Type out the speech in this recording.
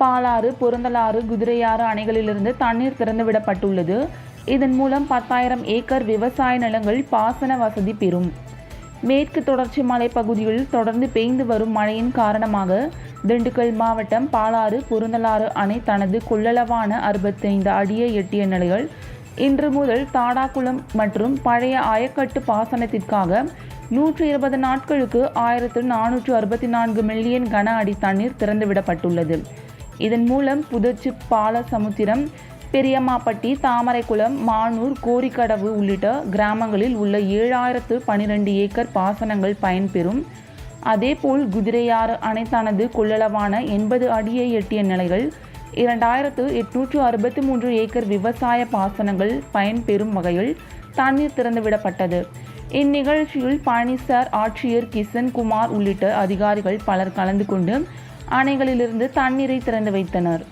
பாலாறு பொருந்தலாறு குதிரையாறு அணைகளிலிருந்து தண்ணீர் திறந்துவிடப்பட்டுள்ளது. இதன் மூலம் பத்தாயிரம் ஏக்கர் விவசாய நிலங்கள் பாசன வசதி பெறும். மேற்கு தொடர்ச்சி மலைப்பகுதியில் தொடர்ந்து பெய்து வரும் மழையின் காரணமாக திண்டுக்கல் மாவட்டம் பாலாறு பொருந்தலாறு அணை தனது கொள்ளளவான அறுபத்தைந்து அடியை எட்டிய நிலையில் இன்று முதல் தாடாக்குளம் மற்றும் பழைய ஆயக்கட்டு பாசனத்திற்காக நூற்றி இருபது நாட்களுக்கு ஆயிரத்து நானூற்று அறுபத்தி நான்கு மில்லியன் கன அடி தண்ணீர் திறந்துவிடப்பட்டுள்ளது. இதன் மூலம் புதுச்சி பாலசமுத்திரம் பெரியம்மாப்பட்டி தாமரைக்குளம் மானூர் கோரிக்கடவு உள்ளிட்ட கிராமங்களில் உள்ள ஏழாயிரத்து பனிரெண்டு ஏக்கர் பாசனங்கள் பயன்பெறும். அதேபோல் குதிரையாறு அணை தனது கொள்ளளவான எண்பது அடியை எட்டிய நிலைகள் இரண்டாயிரத்து எட்நூற்று அறுபத்தி மூன்று ஏக்கர் விவசாய பாசனங்கள் பயன்பெறும் வகையில் தண்ணீர் திறந்துவிடப்பட்டது. இந்நிகழ்ச்சியில் பழனிசார் ஆட்சியர் கிஷன் குமார் உள்ளிட்ட அதிகாரிகள் பலர் கலந்து கொண்டு அணைகளிலிருந்து தண்ணீரை திறந்து வைத்தனர்.